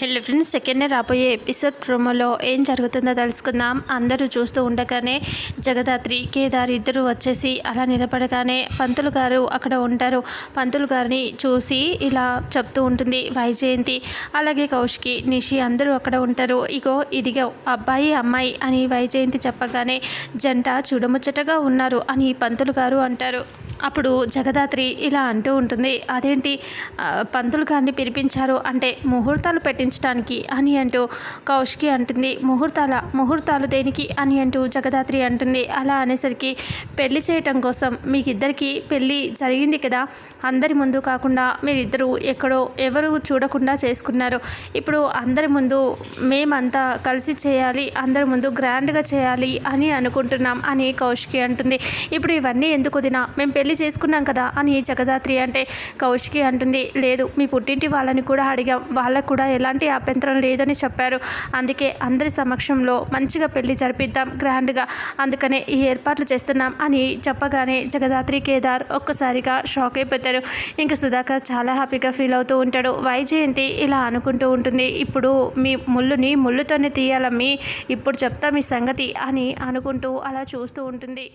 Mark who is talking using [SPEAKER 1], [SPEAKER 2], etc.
[SPEAKER 1] Hello friends second రాబోయే episode ప్రోమోలో ఏం జరుగుతుందో తెలుసుకుందాం. అందరూ చూస్తూ ఉండగానే జగదాత్రి కేదార్ ఇద్దరు వచ్చేసి అలా నిలబడగానే పంతులు గారు అక్కడ ఉంటారు. పంతులు గారిని చూసి ఇలా చెప్తూ ఉంటుంది వైజయంతి అలాగే కౌశికి నిషి అందరూ అక్కడ ఉంటారు. ఇగో ఇదిగో అబ్బాయి అమ్మాయి అని వైజయంతి చెప్పగానే జంట చూడముచ్చటగా ఉన్నారు అని పంతులు గారు అంటారు. అప్పుడు జగదాత్రి ఇలా అంటూ ఉంటుంది అదేంటి పంతులు గారిని పిలిపించారు అంటే ముహూర్తాలు పెట్టించడానికి అని అంటూ కౌష్కి అంటుంది. ముహూర్తాల ముహూర్తాలు దేనికి అని అంటూ జగదాత్రి అంటుంది. అలా అనేసరికి పెళ్ళి చేయటం కోసం మీకిద్దరికీ పెళ్ళి జరిగింది కదా. అందరి ముందు కాకుండా మీరిద్దరూ ఎక్కడో ఎవరు చూడకుండా చేసుకున్నారు. ఇప్పుడు అందరి ముందు మేమంతా కలిసి చేయాలి అందరి ముందు గ్రాండ్గా చేయాలి అని అనుకుంటున్నాం అని కౌష్కి అంటుంది. ఇప్పుడు ఇవన్నీ ఎందుకు వదినా? మేము పెళ్ళి పెళ్ళి చేసుకున్నాం కదా అని జగదాత్రి అంటే కౌశికి అంటుంది. లేదు మీ పుట్టింటి వాళ్ళని కూడా అడిగాం. వాళ్ళకు కూడా ఎలాంటి అభ్యంతరం లేదని చెప్పారు. అందుకే అందరి సమక్షంలో మంచిగా పెళ్ళి జరిపిద్దాం గ్రాండ్గా. అందుకనే ఈ ఏర్పాట్లు చేస్తున్నాం అని చెప్పగానే జగదాత్రి కేదార్ ఒక్కసారిగా షాక్ అయిపోతారు. ఇంకా సుధాకర్ చాలా హ్యాపీగా ఫీల్ అవుతూ ఉంటాడు. వైజయంతి ఇలా అనుకుంటూ ఉంటుంది. ఇప్పుడు మీ ముళ్ళుని ముళ్ళుతోనే తీయాలమ్మి. ఇప్పుడు చెప్తా మీ సంగతి అని అనుకుంటూ అలా చూస్తూ ఉంటుంది.